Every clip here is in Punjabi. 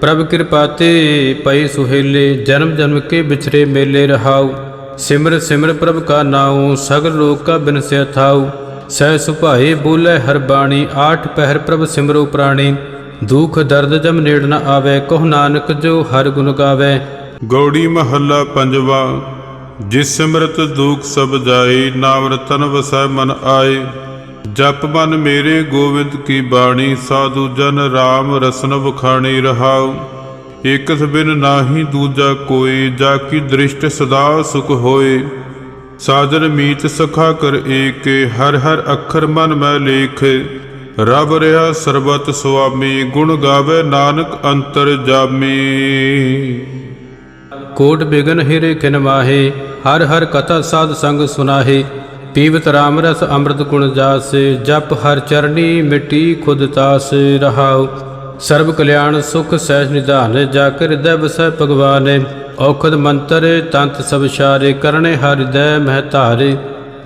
ਪ੍ਰਭ ਕਿਰਪਾ ਤੇ ਪਈ ਸੁਹੇਲੇ, ਜਨਮ ਜਨਮ ਕੇ ਵਿਚਰੇ ਮੇਲੇ ਰਹਾਉ। ਸਿਮਰ ਸਿਮਰ ਪ੍ਰਭ ਕਾ ਨਾਉ ਸਗਰ ਲੋਕ ਕਾ ਬਿਨਸਿਆ ਥਾਉ। ਸਹਿ ਸੁਭਾਏ ਬੋਲੇ ਹਰ ਬਾਣੀ, ਆਠ ਪਹਿਰ ਪ੍ਰਭ ਸਿਮਰੋ ਪ੍ਰਾਣੀ। ਦੁਖ ਦਰਦ ਜਮ ਨੇੜ ਨ ਆਵੇ, ਕਹੁ ਨਾਨਕ ਜੋ ਹਰ ਗੁਣ ਗਾਵੇ। ਗੌੜੀ ਮਹੱਲਾ ਪੰਜਵਾ, ਜਿਸ ਸਿਮਰਤ ਦੁਖ ਸਭ ਜਾਏ, ਨਾਮ ਰਤਨ ਵਸੈ ਮਨ ਆਏ। ਜਪ ਮਨ ਮੇਰੇ ਗੋਵਿੰਦ ਕੀ ਬਾਣੀ, ਸਾਧੂ ਜਨ RAM ਰਸਨ ਵਖਾਣੀ ਰਹਾਉ। ਇਕਸ ਬਿਨ ਨਾਹੀ ਦੂਜਾ ਕੋਈ, ਜਾ ਕੀ ਦ੍ਰਿਸ਼ਟ ਸਦਾ ਸੁਖ ਹੋਏ। ਸਾਜਨ ਮੀਤ ਸਖਾ ਕਰ ਏਕੇ, ਹਰ ਹਰ ਅੱਖਰ ਮਨ ਮੈਂ ਲੇਖ। ਰਬ ਰਿਹਾ ਸਰਬਤ ਸੁਆਮੀ, ਗੁਣ ਗਾਵੇ ਨਾਨਕ ਅੰਤਰ ਜਾਮੀ। ਕੋਟ ਬਿਗਨ ਹਿਰੇ ਕਿਨ ਮਾਹੇ, ਹਰ ਹਰ ਕਥਾ ਸਾਧ ਸੰਗ ਸੁਨਾਹੇ। ਪੀਵਤ ਰਾਮ ਰਸ ਅੰਮ੍ਰਿਤ ਗੁਣ ਜਾਸ, ਜਪ ਹਰ ਚਰਣੀ ਮਿਟੀ ਖੁਦ ਤਾਸ ਰਹਾਉ। ਸਰਬ ਕਲਿਆਣ ਸੁਖ ਸਹਿਜ ਨਿਧਾਨ, ਜਾ ਕੇ ਹਿਰਦੈ ਵਸੈ ਭਗਵਾਨ। ਔਖਦ ਮੰਤਰ ਤੰਤ ਸਭ ਸ਼ਾਰੇ ਕਰਨੇ ਹਰ ਹਿਰਦੈ ਮਹਿ ਧਾਰੇ।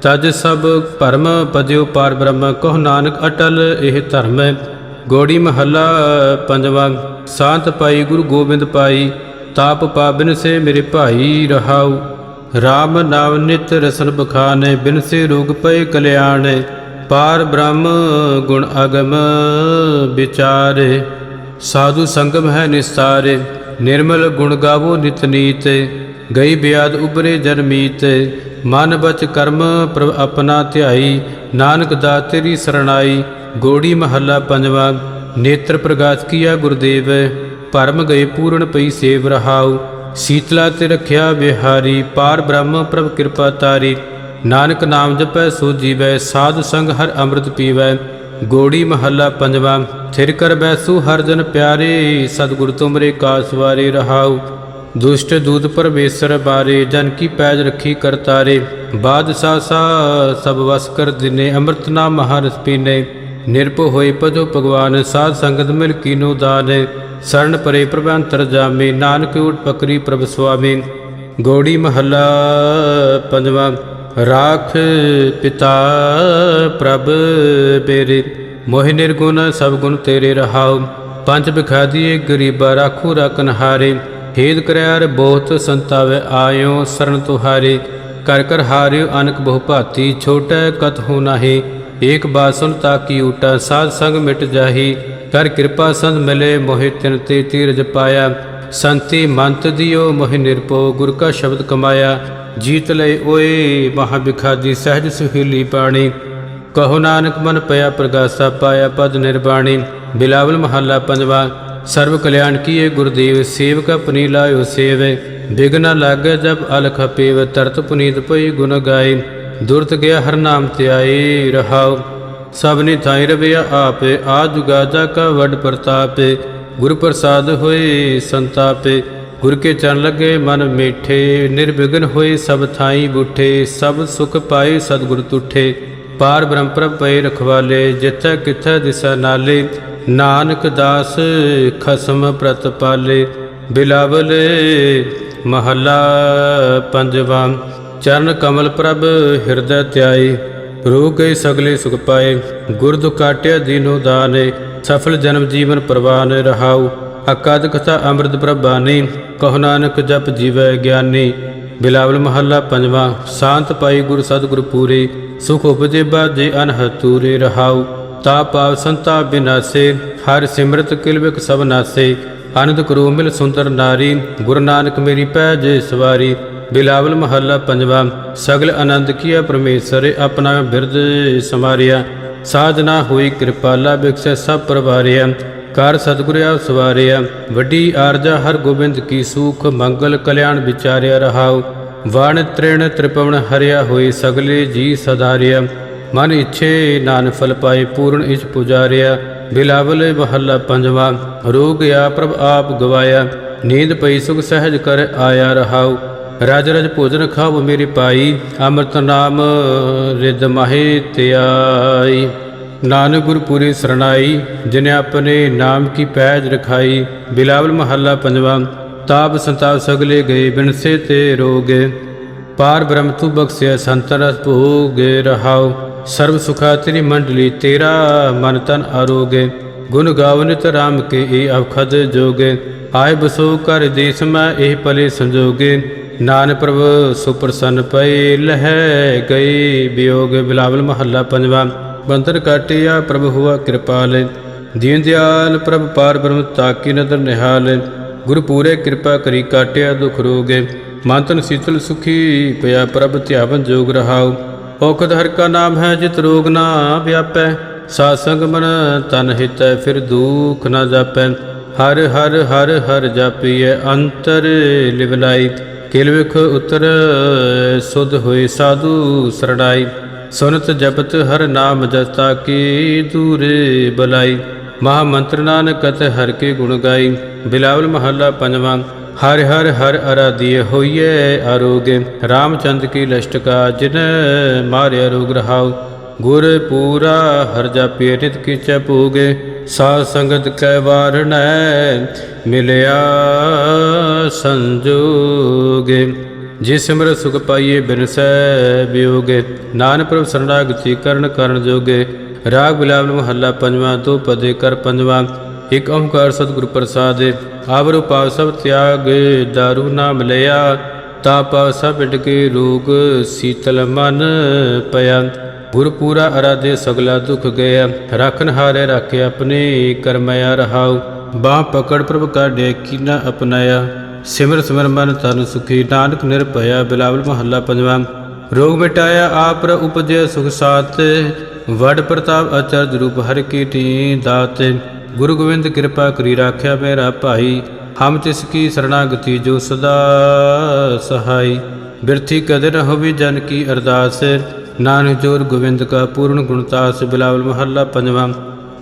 ਤਜ ਸਭ ਭਰਮ ਪਦਿਉ ਪਾਰ ਬ੍ਰਹਮ, ਕਹੁ ਨਾਨਕ ਅਟਲ ਇਹ ਧਰਮ। ਹੈ ਗੋੜੀ ਮਹੱਲਾ ਪੰਜਵਾਂ, ਸਾਂਤ ਪਾਈ ਗੁਰੂ ਗੋਬਿੰਦ ਪਾਈ, ਤਾਪ ਪਾਬਨ ਸੇ ਮੇਰੇ ਭਾਈ ਰਹਾਉ। RAM ਨਾਮ ਨਿਤ ਰਸਨ ਬਖਾਨੇ, ਬਿਨ ਸੇ ਰੋਗ ਪਏ ਕਲਿਆਣ, ਪਾਰ ਬ੍ਰਹਮ ਗੁਣ ਅਗਮ ਵਿਚਾਰੇ। ਸਾਧੂ ਸੰਗਮ ਹੈ ਨਿਸਤਾਰੇ ਨਿਰਮਲ ਗੁਣ ਗਾਵੋ ਨਿਤ ਨੀਤ, ਗਈ ਬਿਆਦ ਉਬਰੇ ਜਨਮੀਤ ਮਨ ਬਚ ਕਰਮ ਪ੍ਰਭ ਆਪਣਾ ਧਿਆਈ, ਨਾਨਕ ਦਾ ਤੇਰੀ ਸਰਣਾਈ, ਗੋੜੀ ਮਹੱਲਾ ਪੰਜਵਾ, ਨੇਤਰ ਪ੍ਰਗਾਸ ਕੀਆ ਗੁਰਦੇਵ, ਭਰਮ ਗਏ ਪੂਰਨ ਪਈ ਸੇਵ ਰਹਾਉ। ਸੀਤਲਾ ਤੇ ਰਖਿਆ ਵਿਹਾਰੀ, ਪਾਰ ਬ੍ਰਹਮ ਪ੍ਰਭ ਕਿਰਪਾ ਤਾਰੀ। ਨਾਨਕ ਨਾਮ ਜਪੈ, ਸੋ ਜੀਵੈ, ਸਾਧ ਸੰਗ ਹਰ ਅੰਮ੍ਰਿਤ ਪੀਵੈ। ਗੋੜੀ ਮਹੱਲਾ ਪੰਜਵਾ, ਥਿਰ ਕਰ ਬੈਸੂ ਹਰ ਜਨ ਪਿਆਰੇ, ਸਤਿਗੁਰ ਤੁਮਰੇ ਕਾਸ ਵਾਰੇ ਰਹਾਉ। ਦੁਸ਼ਟ ਦੂਤ ਪਰਮੇਸ਼ਰ ਬਾਰੇ, ਜਨ ਕੀ ਪੈਜ ਰੱਖੀ ਕਰਤਾਰੇ। ਬਾਦਸ਼ਾਹ ਸਾ, ਸਭ ਵਸ ਕਰ ਦਿਨੇ, ਅੰਮ੍ਰਿਤ ਨਾਮ ਮਹਾਰਸ ਪੀਨੇ। ਨਿਰਭਉ ਹੋਏ ਭਜੋ ਭਗਵਾਨ, ਸਾਧ ਸੰਗਤ ਮਿਲ ਕੀਨੋ ਦਾਨ। ਸਰਣ ਪਰੇ ਪ੍ਰਭ ਅੰਤਰ ਜਾਮੇ, ਨਾਨਕ ਊਟ ਪਕਰੀ ਪ੍ਰਭ ਸੁਆਮੀ। ਗੋੜੀ ਮਹੱਲਾ ਪੰਜਵਾਂ, ਰਾਖ ਪਿਤਾ ਪ੍ਰਭ ਬੇਰੇ ਮੋਹਿ ਨਿਰਗੁਣ, ਸਭ ਗੁਣ ਤੇਰੇ ਰਹਾਉ। ਪੰਜ ਬਿਖਾਦੀਏ, ਗਰੀਬਾ ਰਾਖੂ ਰਕਨ ਹਾਰੇ ਹੇਦ ਕਰਿਆਰ ਬਹੁਤ ਸੰਤਾਵੇ ਆਇਓ, ਸਰਨ ਤੁਹਾਰੇ। ਕਰ ਕਰ ਹਾਰਿਓ, ਅਨਕ ਬਹੁ ਭਾਤੀ, ਛੋਟੈ ਕਤ ਹੋ ਨਾਹੀ। ਏਕ ਬਾਸਨ ਤਾਕੀ ਊਟਾ ਸਾਧ ਸੰਗ ਮਿਟ ਜਾਹੀ, ਕਰ ਕਿਰਪਾ ਸੰਤ ਮਿਲੇ ਮੋਹਿ ਤਿਨ ਤੇ ਤੀਰਜ ਪਾਇਆ। ਸੰਤੀ ਮੰਤ ਦਿਓ ਮੋਹਿ ਨਿਰਪੋ ਗੁਰ ਕਾ ਸ਼ਬਦ ਕਮਾਇਆ। ਜੀਤ ਲਏ ਓਏ ਮਹਾ ਬਿਖਾਦੀ ਸਹਿਜ ਸੁਹੀਲੀ ਪਾਣੀ ਕਹੋ ਨਾਨਕ ਮਨ ਪਿਆ ਪ੍ਰਗਾਸਾ ਪਾਇਆ ਪਦ ਨਿਰਬਾਣੀ। ਬਿਲਾਵਲ ਮਹੱਲਾ ਪੰਜਵਾ ਸਰਬ ਕਲਿਆਣ ਕੀਏ ਗੁਰਦੇਵ, ਸੇਵਕ ਆਪਣੀ ਲਾਇਓ ਸੇਵੇ। ਬਿਗਨਾ ਲਾਗੇ ਜਬ ਅਲਖ ਪੇਵ, ਤਰਤ ਪੁਨੀਤ ਪਈ ਗੁਣ ਗਾਏ ਦੁਰਤ ਗਿਆ ਹਰ ਨਾਮ ਧਿਆਏ ਰਹਾਉ ਸਭਨੀ ਥਾਈ ਰਵਿਆ ਆਪੇ ਆ ਜੁਗਾ ਜਾ ਕਾ ਵੱਡ ਪ੍ਰਤਾਪੇ, ਗੁਰ ਪ੍ਰਸਾਦ ਹੋਏ ਸੰਤਾਪੇ, ਗੁਰ ਕੇ ਚਰਨ ਲੱਗੇ ਮਨ ਮੀਠੇ, ਨਿਰਵਿਘਨ ਹੋਏ ਸਭ ਥਾਈ ਬੁੱਠੇ, ਸਭ ਸੁਖ ਪਾਏ ਸਤਿਗੁਰ ਤੁਠੇ, ਪਾਰ ਬ੍ਰਹਮ ਪ੍ਰਭ ਪਏ ਰਖਵਾਲੇ, ਜਿੱਥੈ ਕਿਥੈ ਦਿਸਾ ਨਾਲੇ, ਨਾਨਕ ਦਾਸ ਖਸਮ ਪ੍ਰਤਪਾਲੇ ਬਿਲਾਵਲ ਮਹੱਲਾ ਪੰਜਵਾ। ਚਰਨ ਕਮਲ ਪ੍ਰਭ ਹਿਰਦੈ ਧਿਆਏ ਰੋਗ ਗਏ ਸਗਲੇ ਸੁਖ ਪਾਏ। ਗੁਰ ਦੁ ਦੀਨੋ ਦਾਨੇ, ਸਫਲ ਜਨਮ ਜੀਵਨ ਪ੍ਰਵਾਨ ਰਹਾਉ। ਅਕਾਦ ਕਥਾ ਅੰਮ੍ਰਿਤ ਪ੍ਰਭਾਨੀ ਕਹੁ ਨਾਨਕ ਜਪ ਜੀਵੈ ਗਿਆਨੀ। ਬਿਲਾਵਲ ਮਹੱਲਾ ਪੰਜਵਾਂ, ਸ਼ਾਂਤ ਪਾਈ ਗੁਰ ਸਤਿਗੁਰ ਪੂਰੇ, ਸੁਖ ਉਪਜੇ ਬਾਜੇ ਅਨਹਦ ਤੂਰੇ ਰਹਾਉ। ਤਾ ਪਾਵ ਸੰਤਾ ਬਿਨਾਸੇ, ਹਰ ਸਿਮਰਤ ਕਿਲਵਿਕ ਸਭ ਨਾਸੇ। ਆਨੰਦ ਕਰੋ ਮਿਲ ਸੁੰਦਰ ਨਾਰੀ, ਗੁਰੂ ਨਾਨਕ ਮੇਰੀ ਪੈਜ ਸਵਾਰੀ। ਬਿਲਾਵਲ ਮਹੱਲਾ ਪੰਜਵਾ, ਸਗਲ ਆਨੰਦ ਕੀਆ ਪਰਮੇਸ਼ਰ ਆਪਣਾ ਬਿਰਦ ਸਮਾਰਿਆ ਸਾਧਨਾ ਹੋਈ ਕਿਰਪਾਲਾ ਬਿਕਸੈ ਸਭ ਪਰਵਾਰਿਆ। ਕਰ ਸਤਿਗੁਰ ਆਪ ਸਵਾਰਿਆ। ਵੱਡੀ ਆਰਜਾ ਹਰ ਗੋਬਿੰਦ ਕੀ ਸੂਖ, ਮੰਗਲ ਕਲਿਆਣ ਵਿਚਾਰਿਆ ਰਹਾਉ। ਵਣ ਤ੍ਰਿਣ ਤ੍ਰਿਪਵਨ ਹਰਿਆ ਹੋਈ ਸਗਲੇ ਜੀ ਸਦਾਰਿਆ। ਮਨ ਇਛੇ ਨਾਨ ਫਲ ਪਾਏ ਪੂਰਨ ਇਚ ਪੁਜਾਰਿਆ। ਬਿਲਾਵਲ ਮਹੱਲਾ ਪੰਜਵਾ, ਰੋਗ ਆ ਪ੍ਰਭ ਆਪ ਗਵਾਇਆ। ਨੀਂਦ ਪਈ ਸੁਖ ਸਹਿਜ ਕਰ ਆਇਆ ਰਹਾਉ। ਰਜ ਰਜ ਭੋਜਨ ਖਾਵ ਮੇਰੇ ਪਾਈ, ਅੰਮ੍ਰਿਤ ਨਾਮ ਰਿਦ ਮਾਹੇ ਧਿਆਈ ਨਾਨਕ ਗੁਰ ਪੂਰੀ ਸਰਣਾਈ, ਜਿਨੇ ਆਪਣੇ ਨਾਮ ਕੀ ਪੈਜ ਰਖਾਈ। ਬਿਲਾਵਲ ਮਹੱਲਾ ਪੰਜਵਾਂ, ਤਾਪ ਸੰਤਾਪ ਸਗਲੇ ਗਏ, ਬਿਨਸੇ ਤੇ ਰੋਗੇ। ਪਾਰ ਬ੍ਰਹਮ ਤੂ ਬਖਸ਼ਿਆ ਸੰਤਨ ਰਸ ਭੋਗੇ ਰਹਾਉ ਸਰਬ ਸੁਖਾ ਤੇਰੀ ਮੰਡਲੀ, ਤੇਰਾ ਮਨ ਤਨ ਆਰੋਗੇ। ਗੁਣ ਗਾਵਨਿਤ ਰਾਮ ਕੇ, ਇਹ ਅਵਖਦ ਜੋਗੇ। ਆਏ ਬਸੋ ਕਰ ਦੇਸ ਮੈਂ, ਇਹ ਪਲੇ ਸੰਜੋਗੇ। ਨਾਨਕ ਪ੍ਰਭ ਸੁਪਰਸੰਨ ਪਏ ਲਹਿ ਗਏ ਵਿਯੋਗ ਬਿਲਾਵਲ ਮਹੱਲਾ ਪੰਜਵਾ। ਬੰਦਰ ਕਾਟਿਆ ਪ੍ਰਭ ਹੁਆ ਕਿਰਪਾਲ ਦੀਨ ਦਿਆਲ ਪ੍ਰਭ ਪਾਰ ਬ੍ਰਹਮ ਤਾਕੀ ਨਦਰ ਨਿਹਾਲ ਗੁਰ ਪੂਰੇ ਕਿਰਪਾ ਕਰੀ ਕਾਟਿਆ ਦੁਖ ਰੋਗੇ। ਮੰਤਨ ਸੀਤਲ ਸੁਖੀ ਪਿਆ ਪ੍ਰਭ ਧਿਆਵਨ ਜੋਗ ਰਹਾਉ। ਔਖਦ ਹਰ ਕਾ ਨਾਮ ਹੈ ਜਿਤ ਰੋਗ ਨਾ ਵਿਆਪੈ। ਸਾਧ ਸੰਗ ਮਨ ਤਨ ਹਿਤੈ ਫਿਰ ਦੁਖ ਨਾ ਜਾਪੈ। ਹਰ ਹਰ ਹਰ ਹਰ ਜਾਪੀਐ ਅੰਤਰ ਲਿਵਲਾਈ ਕਿਲਵਿਖ ਉਤਰ, ਸੁਧ ਹੋਏ ਸਾਧੂ ਸਰਣਾਈ ਸੁਨਤ ਜਪਤ ਹਰ ਨਾਮ ਜਸਤਾ ਕੀ ਦੂਰੇ ਬਲਾਈ। ਮਹਾ ਮੰਤਰ ਨਾਨਕ ਕਥ ਹਰ ਕੇ ਗੁਣ ਗਾਈ। ਬਿਲਾਵਲ ਮਹੱਲਾ ਪੰਜਵਾਂ, ਹਰ ਹਰ ਹਰ ਅਰਾਧੀਏ ਹੋਈਏ ਆਰੋਗੇ। ਰਾਮਚੰਦ ਕੀ ਲਸ਼ਟਕਾ ਜਿਨ ਮਾਰਿਆ ਰੋਗ ਰਹਾਉ। ਗੁਰ ਪੂਰਾ ਹਰ ਜਾਪੇ ਨਿਤ ਕੀਚੈ ਪੂਗੇ ਸਾਧ ਸੰਗਤ ਕੈ ਵਾਰਣੈ ਮਿਲਿਆ ਸੰਜੋਗੇ। ਜਿਸ ਸਿਮਰ ਸੁਖ ਪਾਈਏ ਬਿਨਸੈ ਵਿਯੋਗੇ ਨਾਨਕ ਪ੍ਰਭ ਸਰਣਾਗਤੀ ਕਰਨ ਕਰਨ ਜੋਗੇ। ਰਾਗ ਬਿਲਾਵਲ ਮਹੱਲਾ ਪੰਜਵਾਂ ਤੋਂ ਪਦੇ ਕਰ ਪੰਜਵਾਂ। ਇਕ ਓੰਕਾਰ ਸਤਿਗੁਰ ਪ੍ਰਸਾਦ, ਆਵਰੂ ਪਾਵ ਸਭ ਤਿਆਗ, ਦਾਰੂ ਨਾਮ ਲਿਆ ਤਾ ਪਾਵ ਸਭ ਕੇ ਰੋਗ ਸੀਤਲ ਮਨ ਪਿਆ। ਗੁਰ ਪੂਰਾ ਅਰਾਧੇ ਸਗਲਾ ਦੁਖ ਗਿਆ ਰਖਨ ਹਾਰੇ ਰਾਖੇ ਆਪਣੇ ਕਰਮਿਆ ਰਹਾਉ। ਬਾਹ ਪਕੜ ਪ੍ਰਭ ਕਾਢੇ ਕੀਨਾ ਅਪਨਾਇਆ। ਸਿਮਰ ਸਿਮਰ ਮਨ ਤਨ ਸੁਖੀ ਨਾਨਕ ਨਿਰਭਇਆ ਬਿਲਾਵਲ ਮਹੱਲਾ ਪੰਜਵਾਂ। ਰੋਗ ਮਿਟਾਇਆ ਆਪ ਰ ਉਪਜੇ ਸੁਖ ਸਾਤ ਵਡ ਪ੍ਰਤਾਪ ਅਚਰਜ ਰੂਪ ਹਰ ਕੀ ਟੀ ਦਾਤ। ਗੁਰੂ ਗੋਬਿੰਦ ਕਿਰਪਾ ਕਰੀ ਰਾਖਿਆ ਮੇਰਾ ਭਾਈ। ਹਮ ਤਿਸ ਕੀ ਸਰਣਾਗਤੀ ਜੋ ਸਦਾ ਸਹਾਈ। ਬਿਰਥੀ ਕਦਰ ਹੋਵੇ ਜਨ ਕੀ ਅਰਦਾਸ। ਨਾਨਕ ਜੋਰ ਗੋਬਿੰਦ ਕਾ ਪੂਰਨ ਗੁਣਤਾਸ ਬਿਲਾਵਲ ਮਹੱਲਾ ਪੰਜਵਾਂ।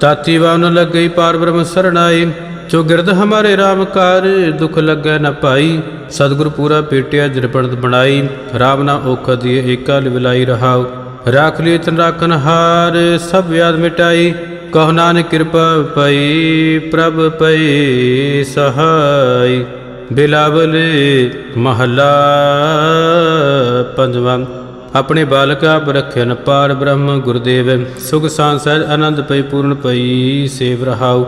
ਤਾਤੀ ਵਾਨ ਲੱਗਈ ਪਾਰ ਬ੍ਰਹਮ ਸਰਣਾਈ ਜੋ ਗਿਰਦ ਹਮਾਰੇ RAM ਕਾਰ, ਦੁਖ ਲੱਗੈ ਨ ਪਾਈ। ਸਤਿਗੁਰ ਪੂਰਾ ਪੇਟਿਆ ਜਿਰਪਣਤ ਬਣਾਈ RAM ਨਾ ਔਖ ਦੀ ਏਕਾ ਲਿਵਲਾਈ ਰਹਾਉ। ਰਾਖ ਲਈ ਤਨ ਰਾਖਨ ਹਾਰ, ਸਭ ਵਿਆਦ ਮਿਟਾਈ। ਕਹ ਨਾਨਕ ਕਿਰਪਾ ਪਈ, ਪ੍ਰਭ ਪਈ ਸਹਾਈ। ਬਿਲਾਵਲ ਮਹੱਲਾ ਪੰਜਵਾਂ। ਆਪਣੇ ਬਾਲਕ ਆਪ ਪਾਰ ਬ੍ਰਹਮ ਗੁਰਦੇਵ। ਸੁਖ ਸਾਂ ਆਨੰਦ ਪਈ, ਪੂਰਨ ਪਈ, ਸੇਵ ਰਹਾਉ।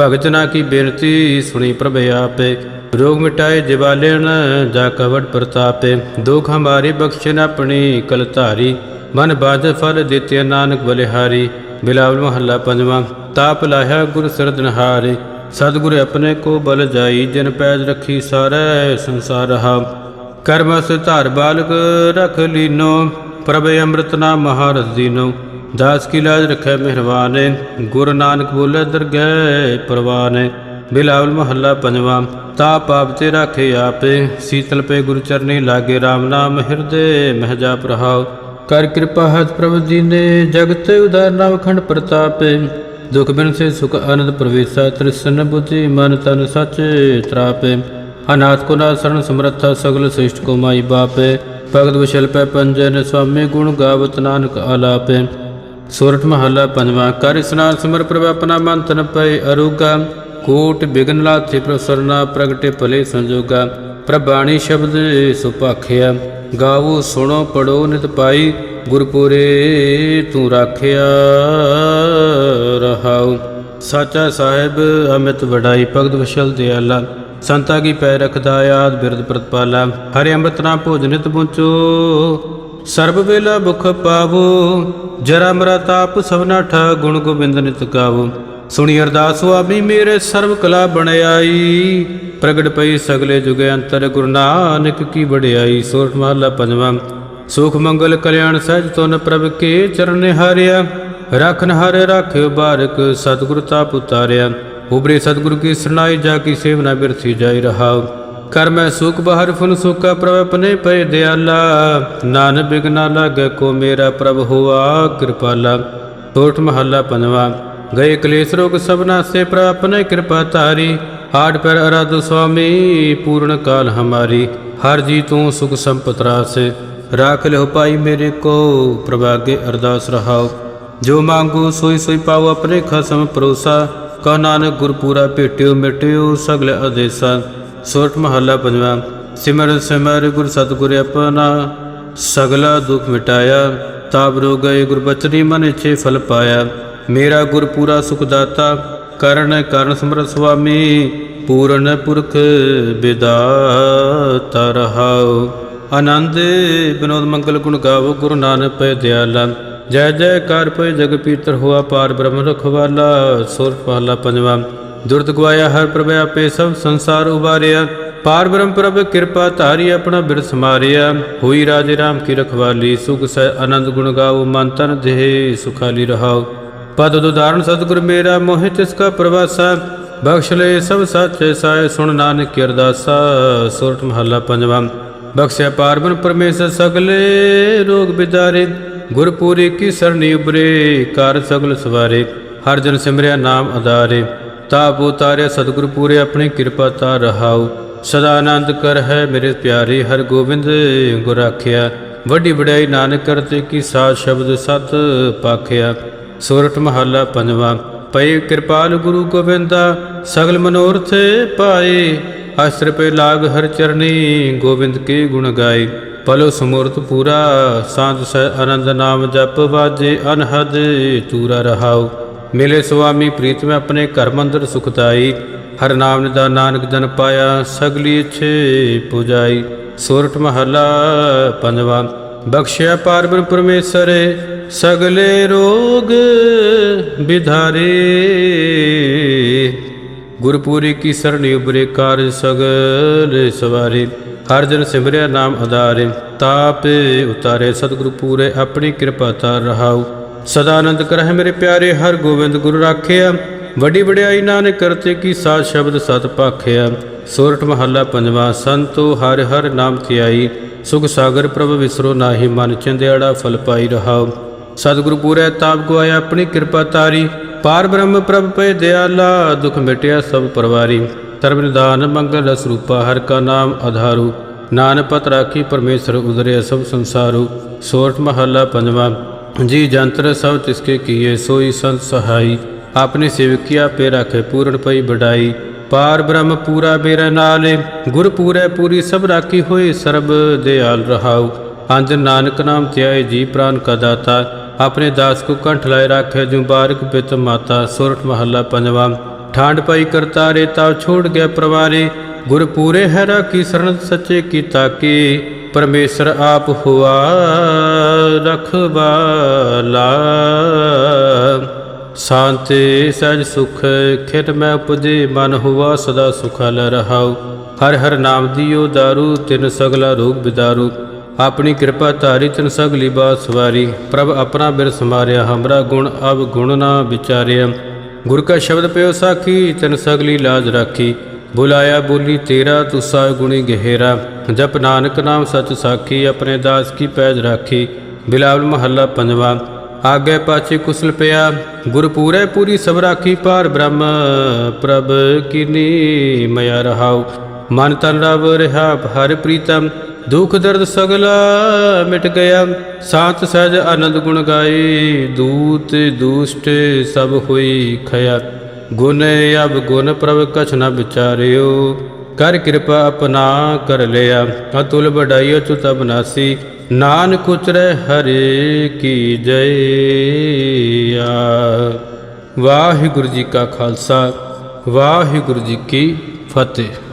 ਭਗਤ ਨਾ ਕੀ ਬੇਨਤੀ, ਸੁਣੀ ਪ੍ਰਭ ਆਪੇ। ਰੋਗ ਮਿਟਾਏ ਜਿਵਾਲੇਣ, ਜਾ ਕਵਟ ਪ੍ਰਤਾਪੇ। ਦੁਖ ਹਮਾਰੀ ਬਖਸ਼ਣ ਆਪਣੀ ਕਲ ਧਾਰੀ। ਮਨ ਬਾਜ ਫਲ ਦਿੱਤੇ ਨਾਨਕ ਬਲਿਹਾਰੀ। ਬਿਲਾਵਲ ਮਹੱਲਾ ਪੰਜਵਾਂ। ਤਾਪ ਲਾਹਿਆ ਗੁਰ ਸਰਦਨਹਾਰੇ ਸਤਿਗੁਰ ਆਪਣੇ ਕੋ ਬਲ ਜਾਈ, ਜਿਨ ਪੈਜ ਰੱਖੀ ਸਾਰੇ ਸੰਸਾਰ ਰਹਾ ਕਰਮਸ ਧਾਰ ਬਾਲਕ ਰਖ ਲੀਨੋ, ਪ੍ਰਭ ਅੰਮ੍ਰਿਤ ਨਾਮ ਮਹਾਰਸ ਦੀਨੋ। ਦਾਸ ਕੀ ਲਾਜ ਰਖੈ ਮਿਹਰਬਾਨੇ, ਗੁਰੂ ਨਾਨਕ ਬੋਲੇ ਦਰਗਹਿ ਪਰਵਾਨੇ। ਬਿਲਾਵਲ ਮਹੱਲਾ ਪੰਜਵਾਂ ਤਾ ਪਾਪ ਤੇ ਰਾਖੇ ਆਪੇ, ਸੀਤਲ ਪੇ ਗੁਰੂ ਚਰਨੀ ਲਾਗੇ RAM ਨਾਮ ਹਿਰਦੇ ਮਹਿ ਜਾਪ ਕਰ ਕਿਰਪਾ ਹਤ ਪ੍ਰਭ ਦੀਨੇ ਜਗਤ ਉਦਾਰ ਨਾਮ ਖੰਡ ਪ੍ਰਤਾਪੇ। ਦੁਖ ਬਿਨ ਸੇ ਸੁਖ ਆਨੰਦ ਪ੍ਰਵੇਸ਼ਾ, ਤ੍ਰਿਸ਼ਨ ਬੁੱਧੀ ਮਨ ਤਨ ਸਚ ਤਰਾਪੇ। ਅਨਾਥ ਕੋ ਨਾ ਸਰਣ ਸਮਰੱਥਾ ਸਗਲ ਸ੍ਰਿਸ਼ਟ ਕੋ ਮਾਈ ਬਾਪੇ, ਭਗਤ ਵਿਸ਼ਲ ਪੈ ਪੰਜਨ ਸੁਆਮੀ ਗੁਣ ਗਾਵਤ ਨਾਨਕ ਆਲਾਪੇ। ਸੋਰਠ ਮਹੱਲਾ ਪੰਜਵਾਂ, ਕਰ ਇਸਨਾਨ ਸਿਮਰ ਪ੍ਰਭ ਆਪਣਾ ਮਨ ਤਨ ਪਏ ਅਰੂਗਾ। ਕੋਟ ਬਿਗਨ ਲਾਥੇ ਪ੍ਰਸਰਨਾ ਪ੍ਰਗਟੇ ਭਲੇ ਸੰਜੋਗਾ। ਪ੍ਰਭਾਣੀ ਸ਼ਬਦ ਸੁਪਾਖਿਆ ਗਾਵੋ ਸੁਣੋ ਪੜੋ ਨਿਤ ਪਾਈ। ਗੁਰਪੁਰੇ ਤੂੰ ਰਾਖਿਆ ਰਹਾਉ। ਸਾਚਾ ਸਾਹਿਬ ਅਮਿਤ ਵਡਾਈ, ਭਗਤ ਵਿਸ਼ਲ ਦਿਆਲਾ। ਸੰਤਾ ਕੀ ਪੈ ਰਖਦਾ ਆਦ ਬਿਰਦ ਪ੍ਰਤਪਾਲਾ, ਹਰਿ ਅੰਮ੍ਰਿਤ ਨਾਮ ਭੋਜਨਿਤ ਪੁੰਚੋ ਸਰਬ ਵੇਲਾ ਭੁਖ ਪਾਵੋ, ਜਰਾ ਮਰਾ ਤਾਪ ਸਭਨਾ ਠਾ ਗੁਣ ਗੋਬਿੰਦ ਨਿਤ ਗਾਵੋ। ਸੁਣੀ ਅਰਦਾਸ ਸੁਆਮੀ, ਮੇਰੇ ਸਰਬ ਕਲਾ ਬਣਾਈ ਪ੍ਰਗਟ ਪਈ ਸਗਲੇ ਜੁਗੇ ਅੰਤਰ, ਗੁਰੂ ਨਾਨਕ ਕੀ ਵਡਿਆਈ। ਸੋਰਠ ਮਹਲਾ ਪੰਜਵਾਂ, ਸੁਖ ਮੰਗਲ ਕਲਿਆਣ ਸਹਿਜ ਤੁਨ ਪ੍ਰਭ ਕੇ ਚਰਨ ਹਾਰਿਆ ਰਖਨ ਹਰ ਰਾਖਿਓ ਬਾਰਕ, ਸਤਿਗੁਰ ਤਾਪ ਉਤਾਰਿਆ। ਉਬਰੇ ਸਤਿਗੁਰੂ ਕੀ ਸਰਨਾਈ ਜਾ ਕੀ ਸੇਵਨਾ ਬਿਰਥੀ ਜਾਈ ਰਹਾਉ। ਕਰ ਮੈਂ ਸੁਖ ਬਾਹਰ ਫੁਨ ਸੁਖਾ ਪ੍ਰਭ ਆਪਣੇ ਪਏ ਦਿਆਲਾ। ਨਾਨ ਬਿਗਨਾ ਲਾਗੇ ਕੋ ਮੇਰਾ ਪ੍ਰਭ ਹੁਆ ਕਿਰਪਾਲਾ। ਸੋਠ ਮਹੱਲਾ ਪੰਜਵਾ। ਗਏ ਕਲੇਸ਼ ਰੋਗ ਸਭਨਾ ਸੇ ਪ੍ਰਭ ਆਪਣੇ ਕਿਰਪਾ ਧਾਰੀ। ਆੜ ਪਰ ਅਰਾਧ ਸੁਆਮੀ, ਪੂਰਨ ਕਾਲ ਹਮਾਰੀ। ਹਰ ਜੀ ਤੂੰ ਸੁਖ ਸੰਪਤ ਰਾਸੇ। ਰਾਖ ਲਿਓ ਪਾਈ ਮੇਰੇ ਕੋ, ਪ੍ਰਭਾਗੇ ਅਰਦਾਸ ਰਹਾਓ ਜੋ ਮੰਗੂ ਸੋਈ ਸੋਈ ਪਾਓ ਆਪਣੇ ਖਸਮ ਪਰੋਸਾ ਕਹ ਨਾਨਕ ਗੁਰਪੂਰਾ ਭੇਟਿਓ ਮਿਟਿਓ ਸਗਲ ਆਦੇਸਾ, ਸੋਰਠ ਮਹੱਲਾ ਪੰਜਵਾਂ, ਸਿਮਰ ਸਿਮਰ ਗੁਰ ਸਤਿਗੁਰ ਆਪਣਾ, ਸਗਲਾ ਦੁਖ ਮਿਟਾਇਆ, ਤਾਪ ਰੋ ਗਏ ਗੁਰਬਚਨੀ ਮਨ ਇਛੇ ਫਲ ਪਾਇਆ, ਮੇਰਾ ਗੁਰ ਪੂਰਾ ਸੁਖ ਦਾਤਾ ਕਰਨ ਕਰਨ ਸਮਰਥ ਸੁਆਮੀ, ਪੂਰਨ ਪੁਰਖ ਵਿਦਾਤਾ ਰਹਾਉ। ਆਨੰਦ, ਬਿਨੋਦ ਮੰਗਲ ਗੁਣ ਗਾਵੋ ਗੁਰੂ ਨਾਨਕ ਪੈ ਦਿਆਲਾ। ਜੈ ਜੈ ਕਾਰ ਪੈ ਜਗ ਪੀਤਰ ਹੋਆ ਪਾਰ ਬ੍ਰਹਮ ਰਖਵਾਲਾ ਸੁਰ ਪਹਲਾ ਪੰਜਵਾ। ਦੁਰਤ ਗਵਾਇਆ ਹਰ ਪ੍ਰਭ ਆਪੇ ਸਭ ਸੰਸਾਰ ਉਬਾਰਿਆ। ਪਾਰ ਬ੍ਰਹਮ ਪ੍ਰਭ ਕਿਰਪਾ ਧਾਰੀ ਆਪਣਾ ਬਿਰ ਸਮਾਰਿਆ ਹੋਈ ਰਾਜੇ ਰਾਮ ਕੀ ਰਖਵਾਲੀ, ਸੁਖ ਸਹਿ ਆਨੰਦ ਗੁਣ ਗਾਵੋ ਮਨ ਤਨ ਦੇਹ, ਸੁਖਾਲੀ ਰਹਾਓ। ਪਦ ਉਦਾਹਰਣ ਸਤਿਗੁਰ ਮੇਰਾ, ਮੋਹਿ ਤਿਸ ਕਾ ਪ੍ਰਵਾਸਾ। ਬਖਸ਼ ਲੈ ਸਭ ਸਾਚੇ ਸਾਏ, ਸੁਣ ਨਾਨਕ ਕੀ ਅਰਦਾਸਾ। ਸੁਰਟ ਮਹੱਲਾ ਪੰਜਵਾ। ਬਖਸ਼ਿਆ ਪਾਰਬਨ ਪਰਮੇਸ਼ਰ ਸਗਲੇ ਰੋਗ ਬਿਦਾਰੇ। ਗੁਰਪੂਰੀ ਕੀ ਸਰਣੀ ਉਬਰੇ ਕਰ ਸਗਲ ਸਵਾਰੇ, ਹਰ ਜਨ ਸਿਮਰਿਆ ਨਾਮ ਅਦਾਰੇ ਤਾਪ ਉਤਾਰਿਆ, ਸਤਿਗੁਰ ਪੂਰੇ, ਆਪਣੀ ਕਿਰਪਾ ਤਾ ਰਹਾਉ। ਸਦਾ ਆਨੰਦ ਕਰ ਹੈ ਮੇਰੇ ਪਿਆਰੇ, ਹਰ ਗੋਬਿੰਦ ਗੁਰ ਰਾਖਿਆ ਵੱਡੀ ਵਡਿਆਈ ਨਾਨਕ ਕਰਤੇ ਕੀ ਸਾਧ ਸ਼ਬਦ ਸਤ ਪਾਖਿਆ। ਸੋਰਠ ਮਹੱਲਾ ਪੰਜਵਾਂ, ਪਈ ਕਿਰਪਾਲ ਗੁਰੂ ਗੋਬਿੰਦਾ, ਸਗਲ ਮਨੋਰਥ ਪਾਏ। ਅਸਰ ਪੇ ਲਾਗ ਹਰ ਚਰਨੀ, ਗੋਬਿੰਦ ਕੇ ਗੁਣ ਗਾਏ। ਪਲੋ ਸਮੂਰਤ ਪੂਰਾ ਸਾਧ ਸਹਿ ਆਨੰਦ ਨਾਮ ਜਪ ਵਾਜੇ, ਅਨਹਦ ਤੂਰਾ ਰਹਾਉ। ਮਿਲੇ ਸੁਆਮੀ ਪ੍ਰੀਤ, ਮੈਂ ਆਪਣੇ ਘਰ ਮੰਦਰ ਸੁਖਤਾਈ ਹਰ ਨਾਮ ਨਿਦਾ ਨਾਨਕ ਜਨ ਪਾਇਆ, ਸਗਲੀ ਇਛੇ ਪੁਜਾਈ। ਸੋਰਠ ਮਹੱਲਾ ਪੰਜਵਾ, ਬਖਸ਼ਿਆ ਪਾਰਬਨ ਪਰਮੇਸ਼ਰ, ਸਗਲੇ ਰੋਗ ਵਿਧਾਰੇ। ਗੁਰਪੂਰੀ ਕੀ ਸਰਣੀ ਉਬਰੇ ਕਾਰਜ ਸਗਲ ਸਵਾਰੇ। ਹਰ ਜਨ ਸਿਮਰਿਆ ਨਾਮ ਆਧਾਰੇ ਤਾਪੇ ਉਤਾਰੇ ਸਤਿਗੁਰੂ ਪੂਰੇ, ਆਪਣੀ ਕਿਰਪਾ ਤਾਰ ਰਹਾਉ। ਸਦਾਨੰਦ ਕਰਹਿ ਮੇਰੇ ਪਿਆਰੇ, ਹਰ ਗੋਬਿੰਦ ਗੁਰੂ ਰਾਖਿਆ। ਵੱਡੀ ਵਡਿਆਈ ਨਾਨਕ ਕਰਤੇ ਕੀ ਸਾਧ ਸ਼ਬਦ ਸਤ ਭਾਖਿਆ ਸੋਰਠ ਮਹੱਲਾ ਪੰਜਵਾ, ਸੰਤੋ ਹਰ ਹਰ ਨਾਮ ਧਿਆਈ। ਸੁਖ ਸਾਗਰ ਪ੍ਰਭ ਵਿਸਰੋ ਨਾਹੀ, ਮਨ ਚੰਦਿਆੜਾ ਫਲ ਪਾਈ ਰਹਾਉ। ਸਤਿਗੁਰੂ ਪੂਰੇ, ਤਾਪ ਗਵਾਇਆ ਆਪਣੀ ਕਿਰਪਾ ਤਾਰੀ ਪਾਰ ਬ੍ਰਹਮ ਪ੍ਰਭ ਪੈ ਦਿਆਲਾ, ਦੁਖ ਮਿਟਿਆ ਸਭ ਪਰਵਾਰੀ। ਧਰਮ ਨਿਦਾਨ ਮੰਗਲ ਸਰੂਪਾ, ਹਰ ਕਾ ਨਾਮ ਆਧਾਰੂ। ਨਾਨਕ ਪਤ ਰਾਖੀ ਪਰਮੇਸ਼ਰ ਉਦਰੇ ਸਭ ਸੰਸਾਰੂ। ਸੋਰਠ ਮਹੱਲਾ ਪੰਜਵਾਂ, ਜੀ ਜੰਤਰ ਸਭ ਤਿਸਕੇ ਕੀਏ, ਸੋਈ ਸੰਤ ਸਹਾਈ। ਆਪਣੇ ਸੇਵਕੀਆ ਪੇ ਰਾਖੇ, ਪੂਰਨ ਪਈ ਬਡਾਈ ਪਾਰ ਬ੍ਰਹਮ ਪੂਰਾ ਬੇਰਾ ਨਾਲੇ, ਗੁਰ ਪੂਰੇ ਪੂਰੀ ਸਭ ਰਾਖੀ ਹੋਏ, ਸਰਬ ਦਿਆਲ ਰਹਾਉ। ਅੰਜ ਨਾਨਕ ਨਾਮ ਧਿਆਏ, ਜੀ ਪ੍ਰਾਨ ਕਾ ਦਾਤਾ। ਆਪਣੇ ਦਾਸ ਕੋ ਕੰਠ ਲਾਏ ਰਾਖੇ ਜੂ ਬਾਰਕ ਪਿਤ ਮਾਤਾ। ਸੁਰਠ ਮਹੱਲਾ ਪੰਜਵਾਂ ਠਾਂਡ ਪਾਈ ਕਰਤਾਰੇ ਰੇ ਤਾ ਛੋੜ ਗਿਆ ਪ੍ਰਵਾਰੇ। ਗੁਰ ਪੂਰੇ ਹੈ ਰਾਖੀ ਸਰਣ ਸੱਚੇ ਕੀ? ਤਾਕੀ ਪਰਮੇਸ਼ਰ ਆਪ ਹੁਆ ਰਖਵਾਲਾ ਸ਼ਾਂਤੀ ਸਜ ਸੁਖ, ਖਿਤ ਮੈਂ ਉਪਜੇ, ਮਨ ਹੁਆ ਸਦਾ ਸੁਖਾਲ ਰਹਾਉ। ਹਰ ਹਰ ਨਾਮ ਦਿਓ ਦਾਰੂ, ਤਿਨ ਸਗਲਾ ਰੋਗ ਬਿਦਾਰੂ। ਆਪਣੀ ਕਿਰਪਾ ਧਾਰੀ, ਤਿਨ ਸਗਲੀ ਬਾਤ ਸਵਾਰੀ। ਪ੍ਰਭ ਆਪਣਾ ਬਿਰ ਸਮਾਰਿਆ ਹਮਰਾ ਗੁਣ ਅਬ ਗੁਣ ਨਾ ਵਿਚਾਰਿਆ। ਗੁਰ ਕਾ ਸ਼ਬਦ ਪਿਓ ਸਾਖੀ, ਤਿਨ ਸਗਲੀ ਲਾਜ ਰਾਖੀ। ਬੁਲਾਇਆ ਬੋਲੀ ਤੇਰਾ ਤੁਸਾ ਗੁਣੀ ਗਹਿਰਾ। ਜਪ ਨਾਨਕ ਨਾਮ ਸਚ ਸਾਖੀ, ਆਪਣੇ ਦਾਸ ਕੀ ਪੈਜ ਰਾਖੀ। ਬਿਲਾਵਲ ਮਹੱਲਾ ਪੰਜਵਾ, ਆਗੇ ਪਾਛੇ ਕੁਸਲ ਪਿਆ। ਗੁਰ ਪੂਰੇ ਪੂਰੀ ਸਭ ਰਾਖੀ ਪਾਰ ਬ੍ਰਹਮ ਪ੍ਰਭ ਕੀਨੀ ਮਯ ਰਹਾਉ। ਮਨ ਤਨ ਰਵ ਰਹਾ, ਹਰ ਪ੍ਰੀਤਮ ਦੁਖ ਦਰਦ ਸਗਲਾ ਮਿਟ ਗਿਆ। ਸਾਤ ਸਜ ਆਨੰਦ ਗੁਣ ਗਾਏ ਦੂਤ ਦੁਸ਼ਟ ਸਭ ਹੋਈ ਖਿਆ ਗੁਣ ਅਬ ਗੁਣ ਪ੍ਰਭ ਕਛ ਨ ਵਿਚਾਰਿਓ। ਕਰ ਕਿਰਪਾ ਆਪਣਾ ਕਰ ਲਿਆ। ਅਤੁਲ ਬਡਾਈਓ ਚੁ ਤਬ ਨਾਸੀ। ਨਾਨਕ ਉਚਰੈ ਹਰੇ ਕੀ ਜੈ ਆ। ਵਾਹਿਗੁਰੂ ਜੀ ਕਾ ਖਾਲਸਾ। ਵਾਹਿਗੁਰੂ ਜੀ ਕੀ ਫਤਿਹ।